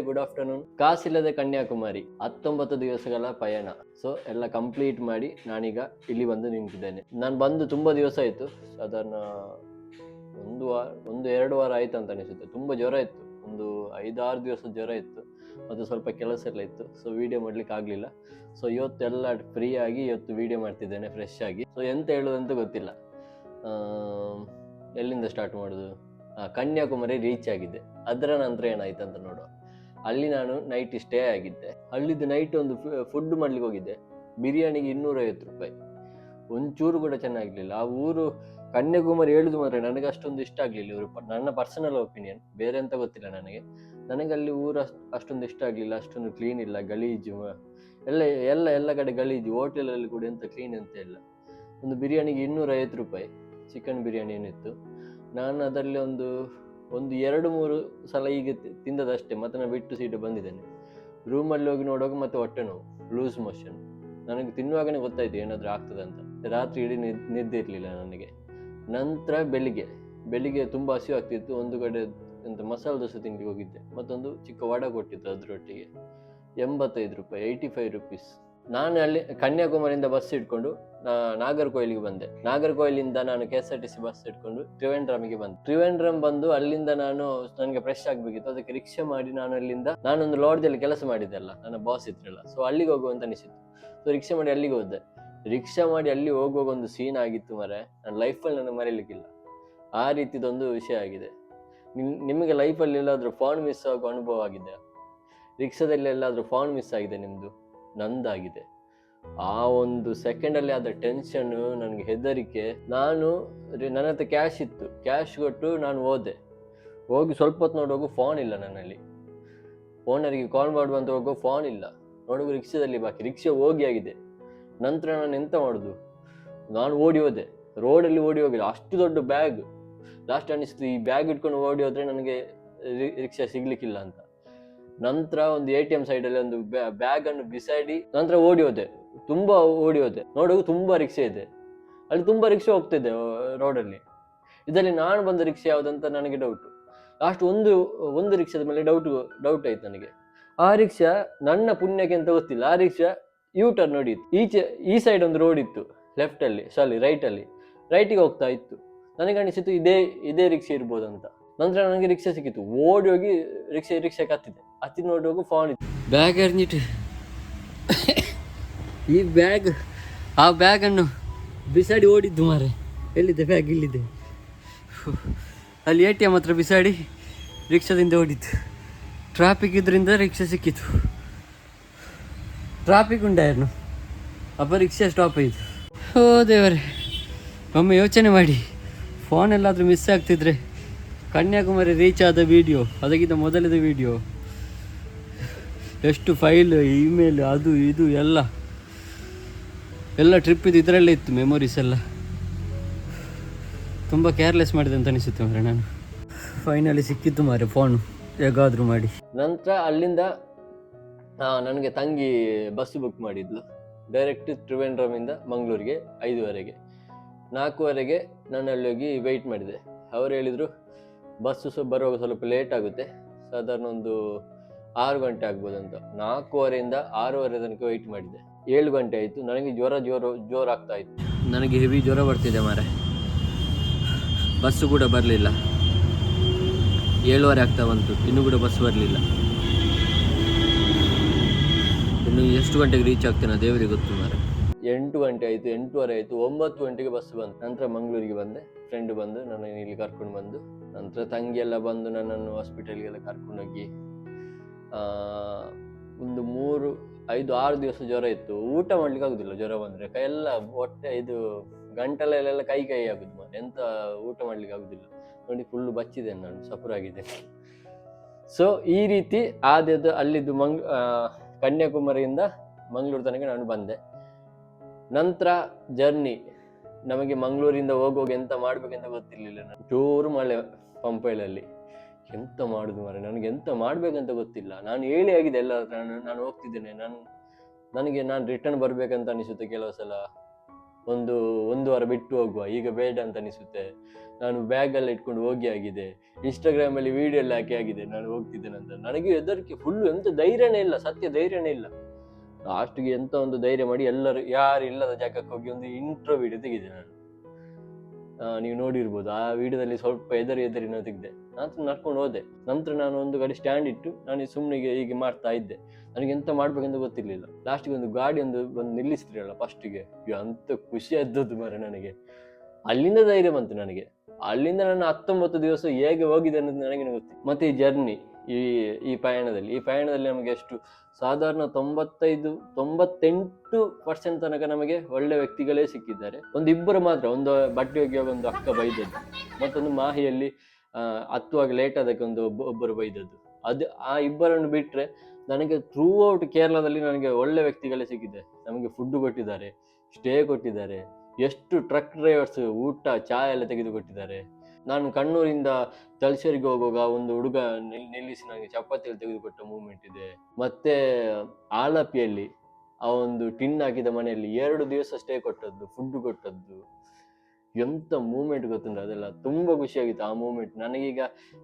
Good afternoon ಕಾಸಿಲ್ಲದೆ Kanyakumari, ಹತ್ತೊಂಬತ್ತು ದಿವಸಗಳ ಪಯಣ. ಸೊ ಎಲ್ಲ ಕಂಪ್ಲೀಟ್ ಮಾಡಿ ನಾನೀಗ ಇಲ್ಲಿ ಬಂದು ನಿಂತಿದ್ದೇನೆ. ನಾನು ಬಂದು ತುಂಬಾ ದಿವಸ ಆಯಿತು. ಅದನ್ನ ಒಂದು ವಾರ, ಒಂದು ಎರಡು ವಾರ ಆಯ್ತು ಅಂತ ಅನಿಸುತ್ತೆ. ತುಂಬ ಜ್ವರ ಇತ್ತು. ಒಂದು ಐದಾರು ದಿವಸ ಜ್ವರ ಇತ್ತು. ಮತ್ತು ಸ್ವಲ್ಪ ಕೆಲಸ ಎಲ್ಲ ಇತ್ತು. ಸೊ ವಿಡಿಯೋ ಮಾಡ್ಲಿಕ್ಕೆ ಆಗಲಿಲ್ಲ. ಸೊ ಇವತ್ತೆಲ್ಲ ಫ್ರೀ ಆಗಿ ಇವತ್ತು ವಿಡಿಯೋ ಮಾಡ್ತಿದ್ದೇನೆ ಫ್ರೆಶ್ ಆಗಿ. ಸೊ ಎಂತ ಹೇಳೋದಂತ ಗೊತ್ತಿಲ್ಲ. ಎಲ್ಲಿಂದ ಸ್ಟಾರ್ಟ್ ಮಾಡೋದು? ಕನ್ಯಾಕುಮಾರಿ ರೀಚ್ ಆಗಿದೆ. ಅದರ ನಂತರ ಏನಾಯ್ತು ಅಂತ ನೋಡುವ. ಅಲ್ಲಿ ನಾನು ನೈಟ್ ಸ್ಟೇ ಆಗಿದ್ದೆ. ಅಲ್ಲಿದ್ದು ನೈಟ್ ಒಂದು ಫುಡ್ ಮಾಡ್ಲಿಕ್ಕೆ ಹೋಗಿದ್ದೆ. ಬಿರಿಯಾನಿಗೆ ಇನ್ನೂರೈವತ್ತು ರೂಪಾಯಿ. ಒಂಚೂರು ಕೂಡ ಚೆನ್ನಾಗಿರ್ಲಿಲ್ಲ. ಆ ಊರು ಕನ್ಯಾಕುಮಾರಿ ಹೇಳುದು ಮಾತ್ರ ನನಗೆ ಅಷ್ಟೊಂದು ಇಷ್ಟ ಆಗಲಿಲ್ಲ ಇವರು. ನನ್ನ ಪರ್ಸನಲ್ ಒಪಿನಿಯನ್ ಬೇರೆ ಅಂತ ಗೊತ್ತಿಲ್ಲ ನನಗೆ. ನನಗೆ ಅಲ್ಲಿ ಊರು ಅಷ್ಟು ಅಷ್ಟೊಂದು ಇಷ್ಟ ಆಗಲಿಲ್ಲ. ಅಷ್ಟೊಂದು ಕ್ಲೀನ್ ಇಲ್ಲ. ಗಲೀಜು, ಎಲ್ಲ ಎಲ್ಲ ಎಲ್ಲ ಕಡೆ ಗಲೀಜು. ಹೋಟೆಲಲ್ಲಿ ಕೂಡ ಎಂತ ಕ್ಲೀನ್ ಅಂತ ಇಲ್ಲ. ಒಂದು ಬಿರಿಯಾನಿಗೆ ಇನ್ನೂರೈವತ್ತು ರೂಪಾಯಿ. ಚಿಕನ್ ಬಿರಿಯಾನಿ ಏನಿತ್ತು. ನಾನು ಅದರಲ್ಲಿ ಒಂದು ಒಂದು ಎರಡು ಮೂರು ಸಲ ಈಗ ತಿಂದದಷ್ಟೇ, ಮತ್ತೆ ನಾನು ಬಿಟ್ಟು ಸೀಟು ಬಂದಿದ್ದೇನೆ. ರೂಮಲ್ಲಿ ಹೋಗಿ ನೋಡುವಾಗ ಮತ್ತೆ ಹೊಟ್ಟೆ ನೋವು ಲೂಸ್ ಮೋಷನ್ ನನಗೆ ತಿನ್ನುವಾಗನೇ ಗೊತ್ತಾಯ್ತು ಏನಾದರೂ ಆಗ್ತದೆ ಅಂತ. ರಾತ್ರಿ ಇಡೀ ನಿದ್, ನಿದ್ದೆ ಇರಲಿಲ್ಲ ನನಗೆ. ನಂತರ ಬೆಳಿಗ್ಗೆ ಬೆಳಿಗ್ಗೆ ತುಂಬ ಹಸಿವು ಆಗ್ತಿತ್ತು. ಒಂದು ಕಡೆ ಎಂತ ಮಸಾಲೆ ದೋಸೆ ತಿಂಡಿಗೆ ಹೋಗಿದ್ದೆ. ಮತ್ತೊಂದು ಚಿಕ್ಕ ವಡ ಕೊಟ್ಟಿತ್ತು ಅದರೊಟ್ಟಿಗೆ. ಎಂಬತ್ತೈದು ರೂಪಾಯಿ ಏಯ್ಟಿ ಫೈವ್ ರುಪೀಸ್ ನಾನು ಅಲ್ಲಿ ಕನ್ಯಾಕುಮಾರಿಯಿಂದ ಬಸ್ ನಾ- ನಾಗರ್ಕೋಯಿಲಿಗೆ ಬಂದೆ. ನಾಗರ್ಕೋಯಿಲಿಂದ ನಾನು K S R T C bus ಇಟ್ಕೊಂಡು ತ್ರಿವೇಂದ್ರಮಿಗೆ ಬಂದೆ. ತ್ರಿವೇಂದ್ರಂ ಬಂದು ಅಲ್ಲಿಂದ ನಾನು ನನಗೆ ಫ್ರೆಶ್ ಆಗಬೇಕಿತ್ತು. ಅದಕ್ಕೆ ರಿಕ್ಷಾ ಮಾಡಿ ನಾನು ಅಲ್ಲಿಂದ, ನಾನೊಂದು ಲಾಡ್ಜಲ್ಲಿ ಕೆಲಸ ಮಾಡಿದ್ದೆಲ್ಲ ನನ್ನ ಬಾಸ್ ಇದ್ರಲ್ಲ. ಸೊ ಅಲ್ಲಿಗೆ ಹೋಗುವಂತ ಅನಿಸಿತ್ತು. ಸೊ ರಿಕ್ಷಾ ಮಾಡಿ ಅಲ್ಲಿಗೆ ಹೋದೆ. ರಿಕ್ಷಾ ಮಾಡಿ ಅಲ್ಲಿ ಹೋಗುವಾಗ ಒಂದು ಸೀನ್ ಆಗಿತ್ತು ಮರೆ. ನನ್ನ ಲೈಫಲ್ಲಿ ನನಗೆ ಮರೀಲಿಕ್ಕಿಲ್ಲ. ಆ ರೀತಿದೊಂದು ವಿಷಯ ಆಗಿದೆ. ನಿಮ್, ನಿಮಗೆ ಲೈಫಲ್ಲಿ ಎಲ್ಲಾದರೂ ಫೋನ್ ಮಿಸ್ ಆಗೋ ಅನುಭವ ಆಗಿದೆ? ರಿಕ್ಷಾದಲ್ಲಿ ಎಲ್ಲಾದರೂ ಫೋನ್ ಮಿಸ್ ಆಗಿದೆ ನಿಮ್ಮದು ನಂದಾಗಿದೆ. ಆ ಒಂದು ಸೆಕೆಂಡಲ್ಲಿ ಆದ ಟೆನ್ಷನ್ ನನಗೆ ಹೆದರಿಕೆ, ನಾನು ನನ್ನ ಹತ್ರ ಕ್ಯಾಶ್ ಇತ್ತು. ಕ್ಯಾಶ್ ಕೊಟ್ಟು ನಾನು ಹೋದೆ. ಹೋಗಿ ಸ್ವಲ್ಪ ಹೊತ್ತು ನೋಡುವಾಗ ಫೋನ್ ಇಲ್ಲ ನನ್ನಲ್ಲಿ. ಫೋನರಿಗೆ ಕಾಲ್ ಮಾಡುವಂತ ಹೋಗೋ ಫೋನ್ ಇಲ್ಲ. ನೋಡುವಾಗ ರಿಕ್ಷಾದಲ್ಲಿ ಬಾಕಿ ರಿಕ್ಷಾ ಹೋಗಿ ಆಗಿದೆ. ನಂತರ ನಾನು ಎಂತ ಮಾಡುದು? ನಾನು ಓಡಿ ಹೋದೆ. ರೋಡಲ್ಲಿ ಓಡಿ ಹೋಗಿಲ್ಲ. ಅಷ್ಟು ದೊಡ್ಡ ಬ್ಯಾಗ್ ಲಾಸ್ಟ್ ಅನಿಸ್ತು, ಈ ಬ್ಯಾಗ್ ಇಟ್ಕೊಂಡು ಓಡಿ ಹೋದ್ರೆ ನನಗೆ ರಿಕ್ಷಾ ಸಿಗ್ಲಿಕ್ಕಿಲ್ಲ ಅಂತ. ನಂತರ ಒಂದು ಎ ಟಿ ಎಂ ಸೈಡಲ್ಲಿ ಒಂದು ಬ್ಯಾಗ್ ಅನ್ನು ಬಿಸಾಡಿ ನಂತರ ಓಡಿ ಹೋದೆ ತುಂಬಾ ಓಡಿ ಹೋದೆ ನೋಡುವಾಗ ತುಂಬಾ ರಿಕ್ಷೆ ಇದೆ. ಅಲ್ಲಿ ತುಂಬಾ ರಿಕ್ಷೆ ಹೋಗ್ತಿದೆ ರೋಡಲ್ಲಿ ಇದರಲ್ಲಿ ನಾನು ಬಂದ ರಿಕ್ಷೆ ಯಾವುದಂತ ನನಗೆ ಡೌಟ್ ಲಾಸ್ಟ್ ಒಂದು ಒಂದು ರಿಕ್ಷಾದ ಮೇಲೆ ಡೌಟ್ ಡೌಟ್ ಆಯ್ತು ನನಗೆ. ಆ ರಿಕ್ಷಾ ನನ್ನ ಪುಣ್ಯಕ್ಕೆ ಅಂತ ಗೊತ್ತಿಲ್ಲ. ಆ ರಿಕ್ಷಾ ಯು ಟರ್ನ್ ನೋಡಿತ್ತು. ಈಚೆ, ಈ ಸೈಡ್ ಒಂದು ರೋಡ್ ಇತ್ತು. ಲೆಫ್ಟ್ ಅಲ್ಲಿ ಸಾರಿ ರೈಟ್ ಅಲ್ಲಿ. ರೈಟಿಗೆ ಹೋಗ್ತಾ ಇತ್ತು. ನನಗೆ ಅನಿಸಿತು ಇದೇ ಇದೇ ರಿಕ್ಷೆ ಇರ್ಬೋದು ಅಂತ ನಂತರ ನನಗೆ ರಿಕ್ಷಾ ಸಿಕ್ಕಿತ್ತು ಓಡಿ ಹೋಗಿ ರಿಕ್ಷೆ ರಿಕ್ಷೆ ಹತ್ತಿದೆ ಅತಿ ನೋಡುವಾಗ ಫೋನ್ ಇತ್ತು. ಬ್ಯಾಗ್ ಎರಿഞ്ഞിട്ട് ಈ ಬ್ಯಾಗ್ ಆ ಬ್ಯಾಗ್ ಅನ್ನು ಬಿಸಾಡಿ ಓಡಿದ್ದು ಮಾರೆ. ಎಲ್ಲಿದೆ ಬ್ಯಾಗ್ ಇಲ್ಲಿದೆ. ಅಲ್ಲಿ ಎ ಟಿ ಎಂ ಹತ್ರ ಬಿಸಾಡಿ ರಿಕ್ಷಾದಿಂದ ಓಡಿದ್ದು. ಟ್ರಾಫಿಕ್ ಇದರಿಂದ ರಿಕ್ಷಾ ಸಿಕ್ಕಿತ್ತು ಟ್ರಾಫಿಕ್ ಉಂಟಾಯನು ಅಪ್ಪ ರಿಕ್ಷಾ ಸ್ಟಾಪ್ ಆಯಿತು. ಓ ದೇವರೇ. ಒಮ್ಮೆ ಯೋಚನೆ ಮಾಡಿ. ಫೋನ್ ಎಲ್ಲಾದರೂ ಮಿಸ್ ಆಗ್ತಿದ್ರೆ ಕನ್ಯಾಕುಮಾರಿ ರೀಚ್ ಆದ ವಿಡಿಯೋ ಅದಕ್ಕಿಂತ ಮೊದಲಿದ ವಿಡಿಯೋ ಎಷ್ಟು ಫೈಲ್ ಇಮೇಲ್ ಅದು, ಇದು, ಎಲ್ಲ. ಎಲ್ಲ ಟ್ರಿಪ್ ಇದು ಇದರಲ್ಲೇ ಇತ್ತು ಮೆಮೊರೀಸ್ ಎಲ್ಲ. ತುಂಬ ಕೇರ್ಲೆಸ್ ಮಾಡಿದೆ ಅಂತ ಅನಿಸುತ್ತೆ ಮಾರೆ ನಾನು. ಫೈನಲಿ ಸಿಕ್ಕಿತ್ತು ಮಾರೆ ಫೋನ್ ಹೇಗಾದರೂ ಮಾಡಿ. ನಂತರ ಅಲ್ಲಿಂದ ನನಗೆ ತಂಗಿ ಬಸ್ ಬುಕ್ ಮಾಡಿದ್ಲು. ಡೈರೆಕ್ಟ್ ತ್ರಿವೇಂದ್ರಮಿಂದ ಮಂಗಳೂರಿಗೆ, ಐದುವರೆಗೆ. ನಾಲ್ಕೂವರೆಗೆ ನಾನು ಅಲ್ಲಿ ಹೋಗಿ ವೆಯ್ಟ್ ಮಾಡಿದೆ. ಅವರು ಹೇಳಿದರು, ಬಸ್ಸು ಸ್ವಲ್ಪ ಬರುವಾಗ ಸ್ವಲ್ಪ ಲೇಟ್ ಆಗುತ್ತೆ. ಸಾಧಾರಣ ಒಂದು ಆರು ಗಂಟೆ ಆಗ್ಬೋದು ಅಂತ ನಾಲ್ಕೂವರೆಯಿಂದ ಆರೂವರೆ ತನಕ ವೆಯ್ಟ್ ಮಾಡಿದೆ. ಏಳು ಗಂಟೆ ಆಯಿತು. ನನಗೆ ಜ್ವರ ಜೋರು ಜೋರಾಗ್ತಾ ಇತ್ತು. ನನಗೆ ಹೆವಿ ಜ್ವರ ಬರ್ತಿದೆ ಮಾರೆ ಬಸ್ಸು ಕೂಡ ಬರಲಿಲ್ಲ. ಏಳುವರೆ ಆಗ್ತಾ ಬಂತು. ಇನ್ನೂ ಕೂಡ ಬಸ್ ಬರಲಿಲ್ಲ. ಇನ್ನು ಎಷ್ಟು ಗಂಟೆಗೆ ರೀಚ್ ಆಗ್ತೇನೆ ದೇವರಿಗೆ ಗೊತ್ತು ಮಾರೆ ಎಂಟು ಗಂಟೆ ಆಯಿತು, ಎಂಟೂವರೆ ಆಯಿತು, ಒಂಬತ್ತು ಗಂಟೆಗೆ ಬಸ್ ಬಂತು. ನಂತರ ಮಂಗಳೂರಿಗೆ ಬಂದೆ. ಫ್ರೆಂಡ್ ಬಂದು ನನ್ನನ್ನು ಇಲ್ಲಿ ಕರ್ಕೊಂಡು ಬಂದು, ನಂತರ ತಂಗಿ ಎಲ್ಲ ಬಂದು ನನ್ನನ್ನು ಹಾಸ್ಪಿಟಲ್ಗೆಲ್ಲ ಕರ್ಕೊಂಡೋಗಿ ಒಂದು ಮೂರು, ಐದು, ಆರು ದಿವಸ ಜ್ವರ ಇತ್ತು. ಊಟ ಮಾಡ್ಲಿಕ್ಕೆ ಆಗುದಿಲ್ಲ ಜ್ವರ ಬಂದರೆ. ಕೈ ಎಲ್ಲ ಹೊಟ್ಟೆ ಇದು ಗಂಟಲಲ್ಲೆಲ್ಲ ಕೈ ಕೈ ಆಗುದು ಮಾರೆ ಎಂತ ಊಟ ಮಾಡ್ಲಿಕ್ಕೆ ಆಗುದಿಲ್ಲ. ನೋಡಿ ಫುಲ್ಲು ಬಚ್ಚಿದ್ದೇನೆ ನಾನು ಸಪುರಾಗಿದೆ ಸೊ ಈ ರೀತಿ ಆದದ್ದು ಅಲ್ಲಿದ್ದು ಮಂಗ್ ಕನ್ಯಾಕುಮಾರಿಯಿಂದ ಮಂಗಳೂರು ತನಕ ನಾನು ಬಂದೆ. ನಂತರ ಜರ್ನಿ ನಮಗೆ ಮಂಗಳೂರಿಂದ ಹೋಗುವಾಗ ಎಂತ ಮಾಡ್ಬೇಕಂತ ಗೊತ್ತಿರಲಿಲ್ಲ ನಾನು. ಜೋರು ಮಳೆ ಪಂಪೈಲಲ್ಲಿ ಎಂತ ಮಾಡುದು ಮಾರೆ ನನಗೆ ಎಂತ ಮಾಡ್ಬೇಕಂತ ಗೊತ್ತಿಲ್ಲ. ನಾನು ಹೇಳಿ ಆಗಿದೆ ಎಲ್ಲ, ನಾನು ನಾನು ಹೋಗ್ತಿದ್ದೇನೆ. ನಾನು, ನನಗೆ ನಾನು ರಿಟರ್ನ್ ಬರ್ಬೇಕಂತ ಅನಿಸುತ್ತೆ ಕೆಲವು ಸಲ. ಒಂದು ಒಂದು ವಾರ ಬಿಟ್ಟು ಹೋಗುವ. ಈಗ ಬೇಡ ಅಂತ ಅನಿಸುತ್ತೆ. ನಾನು ಬ್ಯಾಗಲ್ಲಿ ಇಟ್ಕೊಂಡು ಹೋಗಿ ಆಗಿದೆ. ಇನ್ಸ್ಟಾಗ್ರಾಮಲ್ಲಿ ವಿಡಿಯೋ ಎಲ್ಲ ಹಾಕಿ ಆಗಿದೆ. ನಾನು ಹೋಗ್ತಿದ್ದೇನೆ ಅಂತ. ನನಗೆ ಹೆದರಿಕೆ ಫುಲ್ಲು ಎಂತ ಧೈರ್ಯನೇ ಇಲ್ಲ, ಸತ್ಯ ಧೈರ್ಯನೇ ಇಲ್ಲ. ಲಾಸ್ಟ್ಗೆ ಎಂತ ಒಂದು ಧೈರ್ಯ ಮಾಡಿ ಎಲ್ಲರೂ, ಯಾರು ಇಲ್ಲದ ಜಾಗಕ್ಕೆ ಹೋಗಿ ಒಂದು ಇಂಟ್ರೋ ವಿಡಿಯೋ ತೆಗೆದೆ ನಾನು. ನೀವು ನೋಡಿರ್ಬೋದು. ಆ ವಿಡಿಯೋದಲ್ಲಿ ಸ್ವಲ್ಪ ಎದರಿ ಎದುರಿನ ತೆಗೆದೆ. ನಂತರ ನಡ್ಕೊಂಡು ಹೋದೆ. ನಂತರ ನಾನು ಒಂದು ಕಡೆ ಸ್ಟ್ಯಾಂಡ್ ಇಟ್ಟು ನಾನು ಸುಮ್ಮನೆ ಹೀಗೆ ಮಾಡ್ತಾ ಇದ್ದೆ. ನನಗೆ ಎಂತ ಮಾಡ್ಬೇಕಂತ ಗೊತ್ತಿರಲಿಲ್ಲ. ಲಾಸ್ಟಿಗೆ ಒಂದು ಗಾಡಿ ಒಂದು ಬಂದು ನಿಲ್ಲಿಸ್ತಿರಲ್ಲ ಫಸ್ಟಿಗೆ ಅಂತ ಖುಷಿ ಆದದ್ದು ಮರ ನನಗೆ. ಅಲ್ಲಿಂದ ಧೈರ್ಯ ಬಂತು ನನಗೆ. ಅಲ್ಲಿಂದ ನಾನು ಹತ್ತೊಂಬತ್ತು ದಿವಸ ಹೇಗೆ ಹೋಗಿದೆ ಅನ್ನೋದು ನನಗೆ ಗೊತ್ತಿಲ್ಲ ಮತ್ತೆ ಈ ಜರ್ನಿ ಈ ಈ ಪಯಣದಲ್ಲಿ ಈ ಪಯಣದಲ್ಲಿ ನಮಗೆ ಎಷ್ಟು? ಸಾಧಾರಣ ತೊಂಬತ್ತೈದು, ತೊಂಬತ್ತೆಂಟು ಪರ್ಸೆಂಟ್ ತನಕ ನಮಗೆ ಒಳ್ಳೆ ವ್ಯಕ್ತಿಗಳೇ ಸಿಕ್ಕಿದ್ದಾರೆ. ಒಂದು ಇಬ್ಬರು ಮಾತ್ರ, ಒಂದು ಬಟ್ಟೆ ಒಗೆಯುವಾಗ ಒಂದು ಅಕ್ಕ ಬೈದದ್ದು, ಮತ್ತೊಂದು ಮಾಹಿಯಲ್ಲಿ ಹತ್ತುವಾಗ ಲೇಟ್ ಅದಕ್ಕೆ ಒಂದು ಒಬ್ಬ ಒಬ್ಬರು ಬೈದದ್ದು. ಅದು ಆ ಇಬ್ಬರನ್ನು ಬಿಟ್ರೆ ನನಗೆ ಥ್ರೂ ಔಟ್ ಕೇರಳದಲ್ಲಿ ನನಗೆ ಒಳ್ಳೆ ವ್ಯಕ್ತಿಗಳೇ ಸಿಕ್ಕಿದೆ. ನಮಗೆ ಫುಡ್ ಕೊಟ್ಟಿದ್ದಾರೆ ಸ್ಟೇ ಕೊಟ್ಟಿದ್ದಾರೆ, ಎಷ್ಟು ಟ್ರಕ್ ಡ್ರೈವರ್ಸ್ ಊಟ ಚಹಾ ಎಲ್ಲ ತೆಗೆದು ಕೊಟ್ಟಿದ್ದಾರೆ. ನಾನು ಕಣ್ಣೂರಿಂದ ತಲಸೇರಿಗೆ ಹೋಗುವಾಗ ಒಂದು ಹುಡುಗ ನಿಲ್- ನಿಲ್ಲಿಸಿ ನನಗೆ ಚಪಾತಿಯಲ್ಲಿ ತೆಗೆದುಕೊಟ್ಟ ಮೂಮೆಂಟ್ ಇದೆ. ಮತ್ತೆ ಆಲಪಿಯಲ್ಲಿ ಆ ಒಂದು ಟಿನ್ ಹಾಕಿದ ಮನೆಯಲ್ಲಿ ಎರಡು ದಿವಸ ಸ್ಟೇ ಕೊಟ್ಟದ್ದು ಫುಡ್ ಕೊಟ್ಟದ್ದು. ಎಂತ ಮೂಮೆಂಟ್ ಗೊತ್ತುಂಟು? ಅದೆಲ್ಲ ತುಂಬಾ ಖುಷಿಯಾಗಿತ್ತು ಆ ಮೂಮೆಂಟ್ ನನಗೀಗ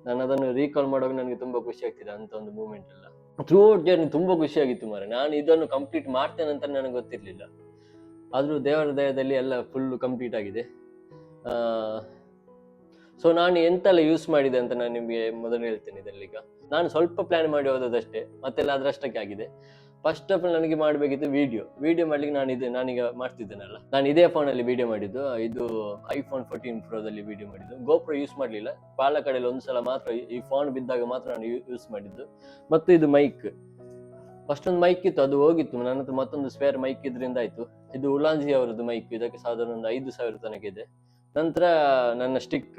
ನಾನು ಅದನ್ನು ರೀಕಾಲ್ ಮಾಡುವಾಗ ನನಗೆ ತುಂಬಾ ಖುಷಿ ಆಗ್ತಿದೆ ಅಂತ ಒಂದು ಮೂಮೆಂಟ್ ಎಲ್ಲ. ಥ್ರೂ ಔಟ್ ಜರ್ನಿ ತುಂಬಾ ಖುಷಿಯಾಗಿತ್ತು ಮಾರೆ ನಾನು ಇದನ್ನು ಕಂಪ್ಲೀಟ್ ಮಾಡ್ತೇನೆ ಅಂತ ನನಗೆ ಗೊತ್ತಿರಲಿಲ್ಲ. ಆದರೂ ದೇವರ ದಯದಲ್ಲಿ ಎಲ್ಲ ಫುಲ್ ಕಂಪ್ಲೀಟ್ ಆಗಿದೆ. ಸೊ ನಾನು ಎಂತೆಲ್ಲ ಯೂಸ್ ಮಾಡಿದೆ ಅಂತ ನಾನು ನಿಮಗೆ ಮೊದಲು ಹೇಳ್ತೇನೆ ಇದರಲ್ಲೀಗ. ನಾನು ಸ್ವಲ್ಪ ಪ್ಲಾನ್ ಮಾಡಿ ಹೋದದಷ್ಟೇ ಮತ್ತೆಲ್ಲ ಅದರಷ್ಟಕ್ಕೆ ಆಗಿದೆ. ಫಸ್ಟ್ ಆಫ್ ಆಲ್ ನನಗೆ ಮಾಡಬೇಕಿತ್ತು ವಿಡಿಯೋ ವಿಡಿಯೋ ಮಾಡ್ಲಿಕ್ಕೆ ನಾನು ಇದು ನಾನೀಗ ಮಾಡ್ತಿದ್ದೇನಲ್ಲ. ನಾನು ಇದೇ ಫೋನಲ್ಲಿ ವಿಡಿಯೋ ಮಾಡಿದ್ದು. ಇದು ಐಫೋನ್ ಫೋರ್ಟೀನ್ ಪ್ರೋದಲ್ಲಿ ವಿಡಿಯೋ ಮಾಡಿದ್ದು. ಗೋಪ್ರೋ ಯೂಸ್ ಮಾಡಲಿಲ್ಲ. ಪಾಲಕಡೆಯಲ್ಲಿ ಒಂದು ಸಲ ಮಾತ್ರ ಈ ಫೋನ್ ಬಿದ್ದಾಗ ಮಾತ್ರ ನಾನು ಯೂಸ್ ಮಾಡಿದ್ದು. ಮತ್ತು ಇದು ಮೈಕ್ ಫಸ್ಟ್ ಒಂದು ಮೈಕ್ ಇತ್ತು, ಅದು ಹೋಗಿತ್ತು. ನನ್ನ ಹತ್ರ ಮತ್ತೊಂದು ಸ್ಪೇರ್ ಮೈಕ್ ಇದರಿಂದ ಆಯ್ತು. ಇದು ಉಲಾಂಜಿ ಅವರದ್ದು ಮೈಕ್ ಇದಕ್ಕೆ ಸಾಧಾರಣ ಒಂದು ಐದು ಸಾವಿರ ತನಕ ಇದೆ. ನಂತರ ನನ್ನ ಸ್ಟಿಕ್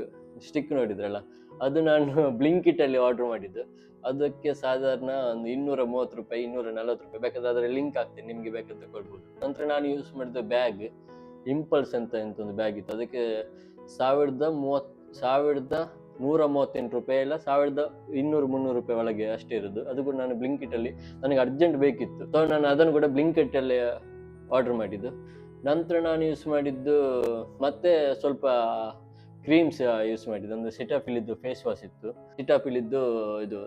ಸ್ಟಿಕ್ ನೋಡಿದ್ರಲ್ಲ. ಅದು ನಾನು ಬ್ಲಿಂಕಿಟ್ ಅಲ್ಲಿ ಆರ್ಡರ್ ಮಾಡಿದ್ದು. ಅದಕ್ಕೆ ಸಾಧಾರಣ ಒಂದು ಇನ್ನೂರ ಮೂವತ್ತು ರೂಪಾಯಿ, ಇನ್ನೂರ ನಲವತ್ತು ರೂಪಾಯಿ. ಬೇಕಾದ್ರೆ ಅದರ ಲಿಂಕ್ ಆಗ್ತದೆ ನಿಮಗೆ ಬೇಕಾದ್ರೆ ತಗೊಳ್ಬೋದು ನಂತರ ನಾನು ಯೂಸ್ ಮಾಡಿದ ಬ್ಯಾಗ್ ಇಂಪಲ್ಸ್ ಅಂತ ಎಂತ ಒಂದು ಬ್ಯಾಗ್ ಇತ್ತು. ಅದಕ್ಕೆ ಸಾವಿರದ ಮೂವತ್, ಸಾವಿರದ ನೂರ ಮೂವತ್ತೆಂಟು ರೂಪಾಯಿ ಇಲ್ಲ ಸಾವಿರದ ಇನ್ನೂರು ಮುನ್ನೂರು ರೂಪಾಯಿ ಒಳಗೆ ಅಷ್ಟೇ ಇರೋದು. ಅದು ಕೂಡ ನಾನು ಬ್ಲಿಂಕಿಟ್ ಅಲ್ಲಿ ನನಗೆ ಅರ್ಜೆಂಟ್ ಬೇಕಿತ್ತು. ಸೊ ನಾನು ಅದನ್ನು ಕೂಡ ಬ್ಲಿಂಕಿಟ್ ಅಲ್ಲಿ ಆರ್ಡರ್ ಮಾಡಿದ್ದು. ನಂತರ ನಾನು ಯೂಸ್ ಮಾಡಿದ್ದು ಮತ್ತೆ ಸ್ವಲ್ಪ ಕ್ರೀಮ್ಸ್ ಯೂಸ್ ಮಾಡಿದ್ದು. ಒಂದು ಸಿಟಾಫಿಲಿದ್ದು ಫೇಸ್ ವಾಶ್ ಇತ್ತು. ಸಿಟಾಫಿಲಿದ್ದು ಇದು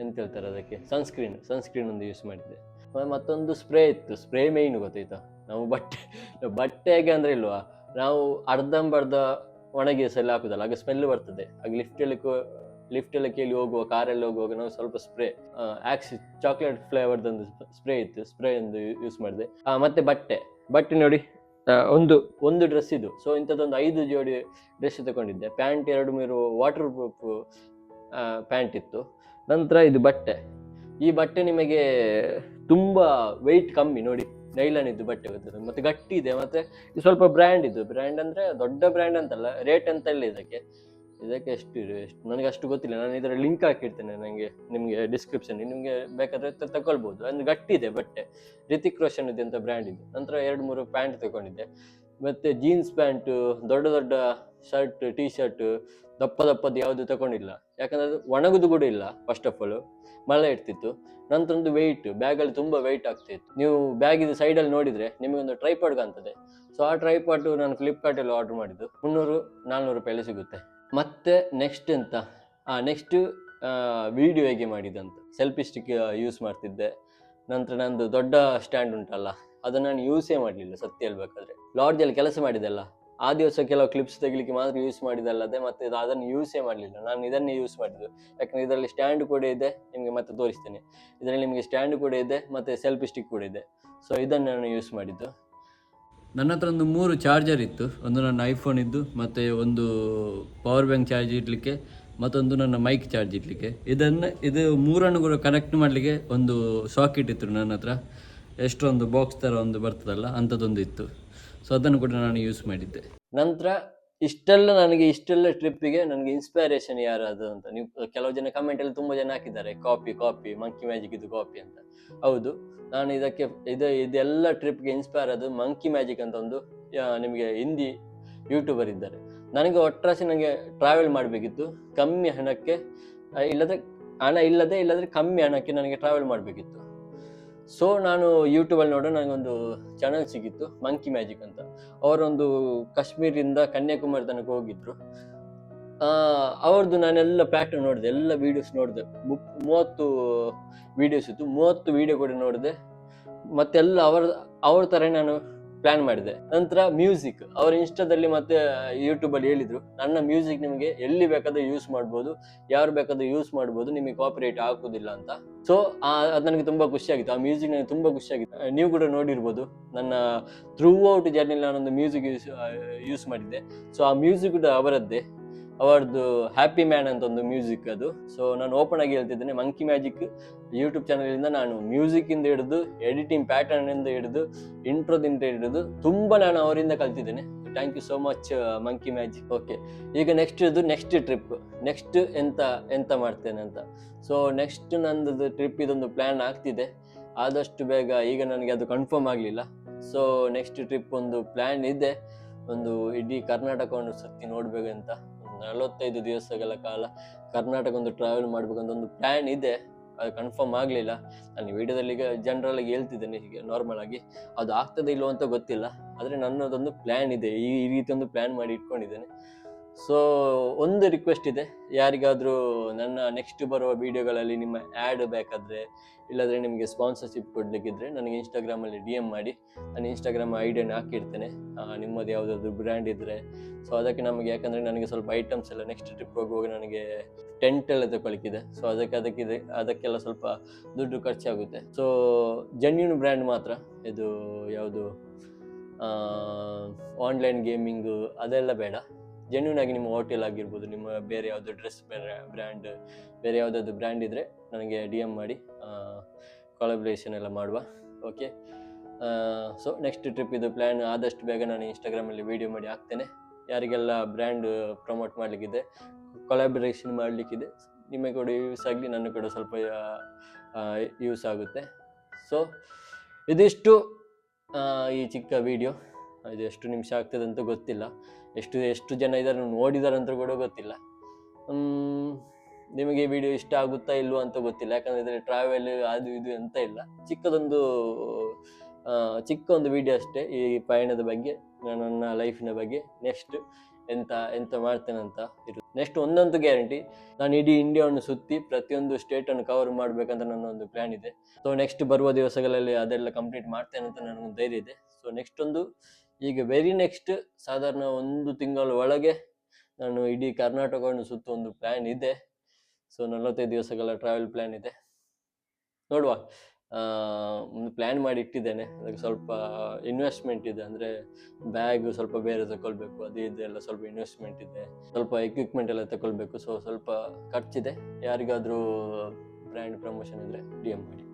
ಎಂತ ಹೇಳ್ತಾರೆ ಅದಕ್ಕೆ? ಸನ್ಸ್ಕ್ರೀನ್ ಸನ್ಸ್ಕ್ರೀನ್ ಒಂದು ಯೂಸ್ ಮಾಡಿದ್ದೆ. ಮತ್ತೊಂದು ಸ್ಪ್ರೇ ಇತ್ತು. ಸ್ಪ್ರೇ ಮೇಯ್ನ್ ಗೊತ್ತಾಯ್ತಾ? ನಾವು ಬಟ್ಟೆ, ಬಟ್ಟೆಗೆ ಅಂದ್ರೆ ಇಲ್ವಾ? ನಾವು ಅರ್ಧಂಬರ್ಧ ಒಣಗಿ ಎಲ್ಲ ಹಾಕುದಲ್ಲ. ಆಗ ಸ್ಮೆಲ್ ಬರ್ತದೆ. ಆಗ ಲಿಫ್ಟಲ್ಲಿ ಲಿಫ್ಟಲ್ಲಿ ಕೇಳಿ ಹೋಗುವ ಕಾರಲ್ಲಿ ಹೋಗುವಾಗ ನಾವು ಸ್ವಲ್ಪ ಸ್ಪ್ರೇ ಆಕ್ಸಿ ಚಾಕ್ಲೇಟ್ ಫ್ಲೇವರ್ದೊಂದು ಸ್ಪ್ರೇ ಇತ್ತು. ಸ್ಪ್ರೇ ಒಂದು ಯೂಸ್ ಮಾಡಿದೆ. ಮತ್ತೆ ಬಟ್ಟೆ. ಬಟ್ಟೆ ನೋಡಿ. ಒಂದು ಒಂದು ಡ್ರೆಸ್ ಇದು. ಸೊ ಇಂಥದ್ದೊಂದು ಐದು ಜೋಡಿ ಡ್ರೆಸ್ ತಗೊಂಡಿದ್ದೆ. ಪ್ಯಾಂಟ್ ಎರಡು, ಮೂರು ವಾಟರ್ ಪ್ರೂಫ್ ಪ್ಯಾಂಟ್ ಇತ್ತು. ನಂತರ ಇದು ಬಟ್ಟೆ. ಈ ಬಟ್ಟೆ ನಿಮಗೆ ತುಂಬ ವೆಯ್ಟ್ ಕಮ್ಮಿ ನೋಡಿ. ನೈಲಾನ್ ಇದ್ದು ಬಟ್ಟೆ ಗೊತ್ತದೆ ಮತ್ತೆ ಗಟ್ಟಿ ಇದೆ, ಮತ್ತೆ ಇದು ಸ್ವಲ್ಪ ಬ್ರ್ಯಾಂಡ್ ಇದು. ಬ್ರ್ಯಾಂಡ್ ಅಂದರೆ ದೊಡ್ಡ ಬ್ರ್ಯಾಂಡ್ ಅಂತಲ್ಲ ರೇಟ್ ಅಂತ ಇಲ್ಲ ಇದಕ್ಕೆ. ಇದಕ್ಕೆ ಎಷ್ಟು ಎಷ್ಟು? ನನಗೆ ಅಷ್ಟು ಗೊತ್ತಿಲ್ಲ. ನಾನು ಇದರ ಲಿಂಕ್ ಹಾಕಿರ್ತೇನೆ ನನಗೆ ನಿಮಗೆ ಡಿಸ್ಕ್ರಿಪ್ಷನ್ ನಿಮಗೆ ಬೇಕಾದರೆ ತಗೊಳ್ಬೋದು ಅಂದ್ರೆ ಗಟ್ಟಿ ಇದೆ ಬಟ್ಟೆ. ರಿತಿಕ್ ರೋಷನ್ ಇದೆ ಅಂತ ಬ್ರ್ಯಾಂಡ್ ಇದೆ. ನಂತರ ಎರಡು, ಮೂರು ಪ್ಯಾಂಟ್ ತಗೊಂಡಿದ್ದೆ. ಮತ್ತು ಜೀನ್ಸ್ ಪ್ಯಾಂಟು ದೊಡ್ಡ ದೊಡ್ಡ ಶರ್ಟ್ ಟೀ ಶರ್ಟ್ ದಪ್ಪ, ದಪ್ಪದ್ದು ಯಾವುದು ತಗೊಂಡಿಲ್ಲ. ಯಾಕಂದ್ರೆ ಅದು ಒಣಗುದು ಕೂಡ ಇಲ್ಲ ಫಸ್ಟ್ ಆಫ್ ಆಲ್ ಮಳೆ ಇರ್ತಿತ್ತು. ನಂತರ ಒಂದು ವೆಯ್ಟ್ ಬ್ಯಾಗಲ್ಲಿ ತುಂಬ ವೆಯ್ಟ್ ಆಗ್ತಿತ್ತು ನೀವು ಬ್ಯಾಗಿದು ಸೈಡಲ್ಲಿ ನೋಡಿದರೆ ನಿಮಗೊಂದು ಟ್ರೈಪಾಡ್ ಕಾಣ್ತದೆ. ಸೊ ಆ ಟ್ರೈಪಾಡು ನಾನು ಫ್ಲಿಪ್ಕಾರ್ಟಲ್ಲಿ ಆರ್ಡರ್ ಮಾಡಿದ್ದು. ಮುನ್ನೂರು ನಾನ್ನೂರು ರೂಪಾಯಲ್ಲಿ ಸಿಗುತ್ತೆ. ಮತ್ತೆ ನೆಕ್ಸ್ಟ್ ಅಂತ ನೆಕ್ಸ್ಟ್ ವಿಡಿಯೋ ಹೇಗೆ ಮಾಡಿದಂತ? ಸೆಲ್ಫಿ ಸ್ಟಿಕ್ ಯೂಸ್ ಮಾಡ್ತಿದ್ದೆ. ನಂತರ ನಂದು ದೊಡ್ಡ ಸ್ಟ್ಯಾಂಡ್ ಉಂಟಲ್ಲ, ಅದನ್ನು ನಾನು ಯೂಸೇ ಮಾಡಲಿಲ್ಲ ಸತ್ಯ ಹೇಳ್ಬೇಕಾದ್ರೆ. ಲಾಡ್ಜಲ್ಲಿ ಕೆಲಸ ಮಾಡಿದೆಲ್ಲ ಆ ದಿವಸ ಕೆಲವು ಕ್ಲಿಪ್ಸ್ ತೆಗಿಲಿಕ್ಕೆ ಮಾತ್ರ ಯೂಸ್ ಮಾಡಿದಲ್ಲದೆ ಮತ್ತೆ ಇದು ಅದನ್ನು ಯೂಸೇ ಮಾಡಲಿಲ್ಲ. ನಾನು ಇದನ್ನೇ ಯೂಸ್ ಮಾಡಿದ್ದು. ಯಾಕಂದರೆ ಇದರಲ್ಲಿ ಸ್ಟ್ಯಾಂಡ್ ಕೂಡ ಇದೆ, ನಿಮಗೆ ಮತ್ತೆ ತೋರಿಸ್ತೇನೆ. ಇದರಲ್ಲಿ ನಿಮಗೆ ಸ್ಟ್ಯಾಂಡ್ ಕೂಡ ಇದೆ, ಮತ್ತು ಸೆಲ್ಫಿ ಸ್ಟಿಕ್ ಕೂಡ ಇದೆ. ಸೊ ಇದನ್ನು ನಾನು ಯೂಸ್ ಮಾಡಿದ್ದು. ನನ್ನ ಹತ್ರ ಒಂದು ಮೂರು ಚಾರ್ಜರ್ ಇತ್ತು. ಒಂದು ನನ್ನ ಐಫೋನ್ ಇದ್ದು, ಮತ್ತು ಒಂದು ಪವರ್ ಬ್ಯಾಂಕ್ ಚಾರ್ಜ್ ಇಡಲಿಕ್ಕೆ, ಮತ್ತೊಂದು ನನ್ನ ಮೈಕ್ ಚಾರ್ಜ್ ಇಡಲಿಕ್ಕೆ. ಇದನ್ನು, ಇದು ಮೂರನ್ನು ಕೂಡ ಕನೆಕ್ಟ್ ಮಾಡಲಿಕ್ಕೆ ಒಂದು ಸಾಕೆಟ್ ಇತ್ತು ನನ್ನ ಹತ್ರ. ಎಷ್ಟೊಂದು ಬಾಕ್ಸ್ ಥರ ಒಂದು ಬರ್ತದಲ್ಲ ಅಂಥದ್ದೊಂದು ಇತ್ತು ಸೊ ಅದನ್ನು ಕೂಡ ನಾನು ಯೂಸ್ ಮಾಡಿದ್ದೆ. ನಂತರ ಇಷ್ಟೆಲ್ಲ ನನಗೆ, ಇಷ್ಟೆಲ್ಲ ಟ್ರಿಪ್ಪಿಗೆ ನನಗೆ ಇನ್ಸ್ಪೈರೇಷನ್ ಅದು ಅಂತ. ನೀವು ಕೆಲವು ಜನ ಕಮೆಂಟಲ್ಲಿ ತುಂಬ ಜನ ಹಾಕಿದ್ದಾರೆ ಕಾಪಿ ಕಾಪಿ ಮಂಕಿ ಮ್ಯಾಜಿಕ್ ಇದು ಕಾಪಿ ಅಂತ. ಹೌದು, ನಾನು ಇದಕ್ಕೆ, ಇದು, ಇದೆಲ್ಲ ಟ್ರಿಪ್ಗೆ ಇನ್ಸ್ಪೈರ್ ಆದ ಮಂಕಿ ಮ್ಯಾಜಿಕ್ ಅಂತ ಒಂದು ನಿಮಗೆ ಹಿಂದಿ ಯೂಟ್ಯೂಬರ್ ಇದ್ದಾರೆ. ನನಗೆ ಒಟ್ರಾಸಿ ನನಗೆ ಟ್ರಾವೆಲ್ ಮಾಡಬೇಕಿತ್ತು, ಕಮ್ಮಿ ಹಣಕ್ಕೆ ಇಲ್ಲದೆ ಹಣ ಇಲ್ಲದೆ, ಇಲ್ಲದ್ರೆ ಕಮ್ಮಿ ಹಣಕ್ಕೆ ನನಗೆ ಟ್ರಾವೆಲ್ ಮಾಡಬೇಕಿತ್ತು. ಸೊ ನಾನು ಯೂಟ್ಯೂಬಲ್ಲಿ ನೋಡೋ, ನನಗೊಂದು ಚಾನಲ್ ಸಿಕ್ಕಿತ್ತು ಮಂಕಿ ಮ್ಯಾಜಿಕ್ ಅಂತ. ಅವರೊಂದು ಕಾಶ್ಮೀರಿಂದ ಕನ್ಯಾಕುಮಾರಿ ತನಕ ಹೋಗಿದ್ರು. ಅವ್ರದ್ದು ನಾನೆಲ್ಲ ಪ್ಯಾಟರ್ನ್ ನೋಡಿದೆ, ಎಲ್ಲ ವೀಡಿಯೋಸ್ ನೋಡಿದೆ. ಮೂವತ್ತು ವಿಡಿಯೋಸ್ ಇತ್ತು. ಮೂವತ್ತು ವೀಡಿಯೋ ಕೂಡ ನೋಡಿದೆ. ಮತ್ತೆಲ್ಲ ಅವರ, ಅವ್ರ ಥರ ನಾನು ಪ್ಲಾನ್ ಮಾಡಿದೆ. ನಂತರ ಮ್ಯೂಸಿಕ್ ಅವ್ರ ಇನ್ಸ್ಟಾದಲ್ಲಿ ಮತ್ತೆ ಯೂಟ್ಯೂಬಲ್ಲಿ ಹೇಳಿದ್ರು, ನನ್ನ ಮ್ಯೂಸಿಕ್ ನಿಮಗೆ ಎಲ್ಲಿ ಬೇಕಾದ್ರೂ ಯೂಸ್ ಮಾಡ್ಬೋದು ಯಾರು ಬೇಕಾದ್ರೂ ಯೂಸ್ ಮಾಡ್ಬೋದು, ನಿಮಗೆ ಕಾಪಿರೈಟ್ ಹಾಕೋದಿಲ್ಲ ಅಂತ. ಸೊ ಅದು ನನಗೆ ತುಂಬ ಖುಷಿಯಾಗಿತ್ತು ಆ ಮ್ಯೂಸಿಕ್ ನನಗೆ ತುಂಬ ಖುಷಿಯಾಗಿತ್ತು ಆಗಿತ್ತು. ನೀವು ಕೂಡ ನೋಡಿರ್ಬೋದು, ನನ್ನ ಥ್ರೂ ಔಟ್ ಜರ್ನಿಲಿ ನಾನೊಂದು ಮ್ಯೂಸಿಕ್ ಯೂಸ್ ಯೂಸ್ ಮಾಡಿದ್ದೆ. ಸೊ ಆ ಮ್ಯೂಸಿಕ್ ಕೂಡ ಅವರದ್ದೇ. ಅವರದ್ದು ಹ್ಯಾಪಿ ಮ್ಯಾನ್ ಅಂತ ಒಂದು ಮ್ಯೂಸಿಕ್ ಅದು. ಸೊ ನಾನು ಓಪನ್ ಆಗಿ ಹೇಳ್ತಿದ್ದೇನೆ. ಮಂಕಿ ಮ್ಯಾಜಿಕ್ ಯೂಟ್ಯೂಬ್ ಚಾನಲಿಂದ ನಾನು ಮ್ಯೂಸಿಕ್ಕಿಂದ ಹಿಡಿದು ಎಡಿಟಿಂಗ್ ಪ್ಯಾಟರ್ನಿಂದ ಹಿಡಿದು ಇಂಟ್ರೋದಿಂದ ಹಿಡಿದು ತುಂಬ ನಾನು ಅವರಿಂದ ಕಲ್ತಿದ್ದೇನೆ. Thank you so much monkey magic okay ಈಗ ನೆಕ್ಸ್ಟ್ ಇದು ನೆಕ್ಸ್ಟ್ ಟ್ರಿಪ್ ನೆಕ್ಸ್ಟ್ ಎಂತ ಎಂತ ಮಾಡ್ತೇನೆ ಅಂತ. ಸೊ ನೆಕ್ಸ್ಟ್ ನಂದು ಟ್ರಿಪ್ ಇದೊಂದು ಪ್ಲ್ಯಾನ್ ಆಗ್ತಿದೆ. ಆದಷ್ಟು ಬೇಗ ಈಗ ನನಗೆ ಅದು ಕನ್ಫರ್ಮ್ ಆಗಲಿಲ್ಲ. ಸೊ ನೆಕ್ಸ್ಟ್ ಟ್ರಿಪ್ ಒಂದು ಪ್ಲ್ಯಾನ್ ಇದೆ. ಒಂದು ಇಡೀ ಕರ್ನಾಟಕವನ್ನು ಸತ್ತಿ ನೋಡಬೇಕು ಒಂದು ನಲವತ್ತೈದು ದಿವಸಗಳ ಕಾಲ ಕರ್ನಾಟಕ ಒಂದು ಟ್ರಾವೆಲ್ ಮಾಡ್ಬೇಕಂತ ಒಂದು ಪ್ಲ್ಯಾನ್ ಇದೆ. ಅದು ಕನ್ಫರ್ಮ್ ಆಗಲಿಲ್ಲ. ನಾನು ವಿಡಿಯೋದಲ್ಲಿ ಈಗ ಜನರಲ್ ಆಗಿ ಹೇಳ್ತಿದ್ದೇನೆ, ಹೀಗೆ ನಾರ್ಮಲ್ ಆಗಿ. ಅದು ಆಗ್ತದೆ ಇಲ್ಲೋ ಅಂತ ಗೊತ್ತಿಲ್ಲ. ಆದರೆ ನನ್ನದೊಂದು ಪ್ಲ್ಯಾನ್ ಇದೆ. ಈ ರೀತಿ ಒಂದು ಪ್ಲ್ಯಾನ್ ಮಾಡಿ ಇಟ್ಕೊಂಡಿದ್ದೇನೆ. ಸೊ ಒಂದು ರಿಕ್ವೆಸ್ಟ್ ಇದೆ. ಯಾರಿಗಾದರೂ ನನ್ನ ನೆಕ್ಸ್ಟ್ ಬರುವ ವಿಡಿಯೋಗಳಲ್ಲಿ ನಿಮ್ಮ ಆ್ಯಡ್ ಬೇಕಾದರೆ, ಇಲ್ಲಾದರೆ ನಿಮಗೆ ಸ್ಪಾನ್ಸರ್ಶಿಪ್ ಕೊಡಲಿಕ್ಕಿದ್ರೆ ನನಗೆ ಇನ್ಸ್ಟಾಗ್ರಾಮಲ್ಲಿ ಡಿ ಎಂ ಮಾಡಿ. ನಾನು ಇನ್ಸ್ಟಾಗ್ರಾಮ್ ಐಡಿಯನ್ನು ಹಾಕಿರ್ತೇನೆ. ನಿಮ್ಮದು ಯಾವುದಾದ್ರೂ ಬ್ರ್ಯಾಂಡ್ ಇದ್ದರೆ ಸೊ ಅದಕ್ಕೆ ನಮಗೆ, ಯಾಕಂದರೆ ನನಗೆ ಸ್ವಲ್ಪ ಐಟಮ್ಸ್ ಎಲ್ಲ ನೆಕ್ಸ್ಟ್ ಟ್ರಿಪ್ ಹೋಗುವಾಗ ನನಗೆ ಟೆಂಟ್ ಎಲ್ಲ ತಗೊಳ್ಳಿಕ್ಕಿದೆ ಸೊ ಅದಕ್ಕೆ ಅದಕ್ಕಿದೆ, ಅದಕ್ಕೆಲ್ಲ ಸ್ವಲ್ಪ ದುಡ್ಡು ಖರ್ಚಾಗುತ್ತೆ. ಸೊ ಜೆನ್ಯೂನ್ ಬ್ರ್ಯಾಂಡ್ ಮಾತ್ರ. ಇದು ಯಾವುದು? ಆನ್ಲೈನ್ ಗೇಮಿಂಗು ಅದೆಲ್ಲ ಬೇಡ. ಜೆನ್ಯೂನ್ ಆಗಿ ನಿಮ್ಮ ಹೋಟೆಲ್ ಆಗಿರ್ಬೋದು, ನಿಮ್ಮ ಬೇರೆ ಯಾವುದು ಡ್ರೆಸ್ ಬೇರೆ ಬ್ರ್ಯಾಂಡ್ ಬೇರೆ ಯಾವುದಾದ್ರು ಬ್ರ್ಯಾಂಡ್ ಇದ್ದರೆ ನನಗೆ ಡಿ ಎಂ ಮಾಡಿ ಕೊಲಬ್ರೇಷನ್ ಎಲ್ಲ ಮಾಡುವ. ಓಕೆ ಸೊ ನೆಕ್ಸ್ಟ್ ಟ್ರಿಪ್ ಇದು ಪ್ಲ್ಯಾನ್ ಆದಷ್ಟು ಬೇಗ ನಾನು ಇನ್ಸ್ಟಾಗ್ರಾಮಲ್ಲಿ ವೀಡಿಯೋ ಮಾಡಿ ಹಾಕ್ತೇನೆ. ಯಾರಿಗೆಲ್ಲ ಬ್ರ್ಯಾಂಡ್ ಪ್ರಮೋಟ್ ಮಾಡಲಿಕ್ಕಿದೆ ಕೊಲಾಬ್ರೇಷನ್ ಮಾಡಲಿಕ್ಕಿದೆ, ನಿಮಗೆ ಕೂಡ ಯೂಸ್ ಆಗಲಿ ನನಗೆ ಕೂಡ ಸ್ವಲ್ಪ ಯೂಸ್ ಆಗುತ್ತೆ. ಸೊ ಇದಿಷ್ಟು ಈ ಚಿಕ್ಕ ವಿಡಿಯೋ ಇದು ಎಷ್ಟು ನಿಮಿಷ ಆಗ್ತದೆ ಅಂತ ಗೊತ್ತಿಲ್ಲ. ಎಷ್ಟು ಎಷ್ಟು ಜನ ಇದನ್ನು ನೋಡಿದಾರೆ ಅಂತ ಕೂಡ ಗೊತ್ತಿಲ್ಲ. ನಿಮಗೆ ವಿಡಿಯೋ ಇಷ್ಟ ಆಗುತ್ತಾ ಇಲ್ವೋ ಅಂತ ಗೊತ್ತಿಲ್ಲ. ಯಾಕಂದರೆ ಟ್ರಾವೆಲ್ ಅದು ಇದು ಅಂತ ಇಲ್ಲ. ಚಿಕ್ಕದೊಂದು ಚಿಕ್ಕ ಒಂದು ವಿಡಿಯೋ ಅಷ್ಟೇ ಈ ಪಯಣದ ಬಗ್ಗೆ ನನ್ನ ಲೈಫಿನ ಬಗ್ಗೆ. ನೆಕ್ಸ್ಟ್ ಎಂತ ಎಂತ ಮಾಡ್ತೇನೆ ಅಂತ ಇರು ನೆಕ್ಸ್ಟ್ ಒಂದಂತೂ ಗ್ಯಾರಂಟಿ ನಾನು ಇಡೀ ಇಂಡಿಯಾವನ್ನು ಸುತ್ತಿ ಪ್ರತಿಯೊಂದು ಸ್ಟೇಟನ್ನು ಕವರ್ ಮಾಡಬೇಕಂತ ನನ್ನ ಒಂದು ಪ್ಲ್ಯಾನ್ ಇದೆ. ಸೊ ನೆಕ್ಸ್ಟ್ ಬರುವ ದಿವಸಗಳಲ್ಲಿ ಅದೆಲ್ಲ ಕಂಪ್ಲೀಟ್ ಮಾಡ್ತೇನೆ ಅಂತ ನನಗೊಂದು ಧೈರ್ಯ ಇದೆ. ಸೊ ನೆಕ್ಸ್ಟ್ ಒಂದು ಈಗ ವೆರಿ ನೆಕ್ಸ್ಟ್ ಸಾಧಾರಣ ಒಂದು ತಿಂಗಳ ಒಳಗೆ ನಾನು ಇಡೀ ಕರ್ನಾಟಕವನ್ನು ಸುತ್ತ ಒಂದು ಪ್ಲ್ಯಾನ್ ಇದೆ. ಸೊ ನಲವತ್ತೈದು ದಿವಸಗಳ ಟ್ರಾವೆಲ್ ಪ್ಲ್ಯಾನ್ ಇದೆ. ನೋಡುವ. ಒಂದು ಪ್ಲ್ಯಾನ್ ಮಾಡಿ ಇಟ್ಟಿದ್ದೇನೆ. ಅದಕ್ಕೆ ಸ್ವಲ್ಪ ಇನ್ವೆಸ್ಟ್ಮೆಂಟ್ ಇದೆ. ಅಂದರೆ ಬ್ಯಾಗ್ ಸ್ವಲ್ಪ ಬೇರೆ ತಗೊಳ್ಬೇಕು ಅದು ಇದೆಲ್ಲ ಸ್ವಲ್ಪ ಇನ್ವೆಸ್ಟ್ಮೆಂಟ್ ಇದೆ. ಸ್ವಲ್ಪ ಎಕ್ವಿಪ್ಮೆಂಟ್ ಎಲ್ಲ ತಗೊಳ್ಬೇಕು ಸೊ ಸ್ವಲ್ಪ ಖರ್ಚಿದೆ. ಯಾರಿಗಾದರೂ ಬ್ರ್ಯಾಂಡ್ ಪ್ರಮೋಷನ್ ಇದ್ದರೆ ಡಿ ಎಂ ಮಾಡಿ.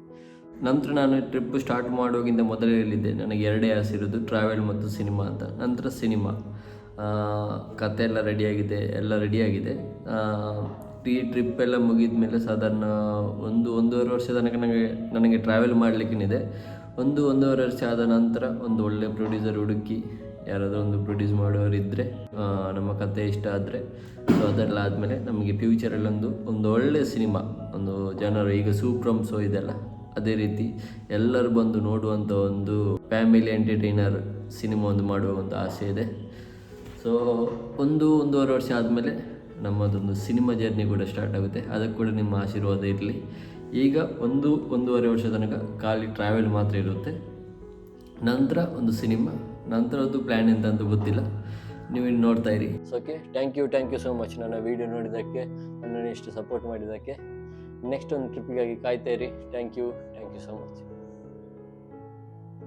ನಂತರ ನಾನು ಟ್ರಿಪ್ ಸ್ಟಾರ್ಟ್ ಮಾಡೋಗಿಂತ ಮೊದಲೇ ಹೇಳಿದ್ದೆ, ನನಗೆ ಎರಡೇ ಆಸೆ ಇರೋದು ಟ್ರಾವೆಲ್ ಮತ್ತು ಸಿನಿಮಾ ಅಂತ. ನಂತರ ಸಿನಿಮಾ ಕತೆ ಎಲ್ಲ ರೆಡಿಯಾಗಿದೆ ಎಲ್ಲ ರೆಡಿಯಾಗಿದೆ ಈ ಟ್ರಿಪ್ ಎಲ್ಲ ಮುಗಿದ ಮೇಲೆ ಸಾಧಾರಣ ಒಂದು, ಒಂದೂವರೆ ವರ್ಷ ತನಕ ನನಗೆ ನನಗೆ ಟ್ರಾವೆಲ್ ಮಾಡಲಿಕ್ಕೇನಿದೆ. ಒಂದು, ಒಂದೂವರೆ ವರ್ಷ ಆದ ನಂತರ ಒಂದು ಒಳ್ಳೆ ಪ್ರೊಡ್ಯೂಸರ್ ಹುಡುಕಿ, ಯಾರಾದರೂ ಒಂದು ಪ್ರೊಡ್ಯೂಸ್ ಮಾಡೋರಿದ್ದರೆ ನಮ್ಮ ಕತೆ ಇಷ್ಟ ಆದರೆ ಸೊ ಅದೆಲ್ಲ ಆದಮೇಲೆ ನಮಗೆ ಫ್ಯೂಚರಲ್ಲೊಂದು ಒಂದು ಒಳ್ಳೆಯ ಸಿನಿಮಾ ಒಂದು ಜನರು, ಈಗ ಸೂಪ್ರಮ್ ಸೋ ಇದೆಲ್ಲ ಅದೇ ರೀತಿ ಎಲ್ಲರೂ ಬಂದು ನೋಡುವಂಥ ಒಂದು ಫ್ಯಾಮಿಲಿ ಎಂಟರ್ಟೈನರ್ ಸಿನಿಮಾ ಒಂದು ಮಾಡುವ ಒಂದು ಆಸೆ ಇದೆ. ಸೊ ಒಂದು ಒಂದೂವರೆ ವರ್ಷ ಆದಮೇಲೆ ನಮ್ಮದೊಂದು ಸಿನಿಮಾ ಜರ್ನಿ ಕೂಡ ಸ್ಟಾರ್ಟ್ ಆಗುತ್ತೆ. ಅದಕ್ಕೆ ಕೂಡ ನಿಮ್ಮ ಆಶೀರ್ವಾದ ಇರಲಿ. ಈಗ ಒಂದು ಒಂದೂವರೆ ವರ್ಷ ತನಕ ಖಾಲಿ ಟ್ರಾವೆಲ್ ಮಾತ್ರ ಇರುತ್ತೆ. ನಂತರ ಒಂದು ಸಿನಿಮಾ ನಂತರದ್ದು ಪ್ಲ್ಯಾನ್ ಎಂತ ಅಂತ ಗೊತ್ತಿಲ್ಲ. ನೀವು ಇನ್ನು ನೋಡ್ತಾ ಇರಿ. Okay thank you thank you so much ನನ್ನ ವಿಡಿಯೋ ನೋಡಿದ್ದಕ್ಕೆ, ನನ್ನನ್ನು ಇಷ್ಟು ಸಪೋರ್ಟ್ ಮಾಡಿದ್ದಕ್ಕೆ. ನೆಕ್ಸ್ಟ್ ಒಂದು ಟ್ರಿಪ್ಪಿಗಾಗಿ ಕಾಯ್ತಾ ಇರಿ. Thank you thank you so much